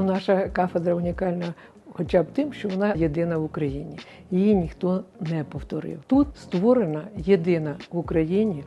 Ну, наша кафедра унікальна. Хоча б тим, що вона єдина в Україні, її ніхто не повторив. Тут створена єдина в Україні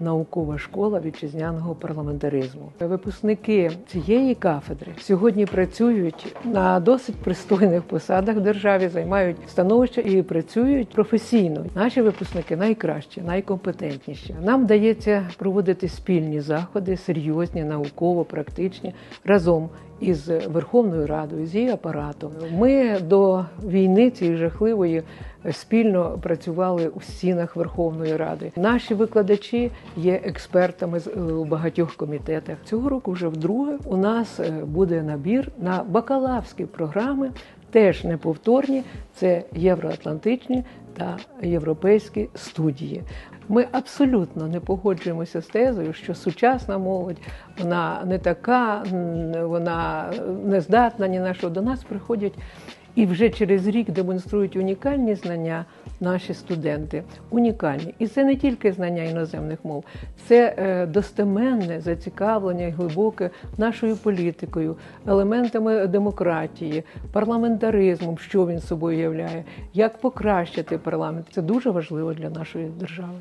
наукова школа вітчизняного парламентаризму. Випускники цієї кафедри сьогодні працюють на досить пристойних посадах в державі, займають становище і працюють професійно. Наші випускники найкращі, найкомпетентніші. Нам вдається проводити спільні заходи, серйозні, науково-практичні разом із Верховною Радою, з її апаратом. Ми до війни цієї жахливої спільно працювали у стінах Верховної Ради. Наші викладачі є експертами е, у багатьох комітетах. Цього року вже вдруге у нас е, буде набір на бакалаврські програми. Теж неповторні, це євроатлантичні та європейські студії. Ми абсолютно не погоджуємося з тезою, що сучасна молодь вона не така, вона не здатна ні на що. До нас приходять і вже через рік демонструють унікальні знання наші студенти. Унікальні. І це не тільки знання іноземних мов, це е, достеменне зацікавлення і глибоке нашою політикою, елементами демократії, парламентаризмом, що він собою являє, як покращити парламент. Це дуже важливо для нашої держави.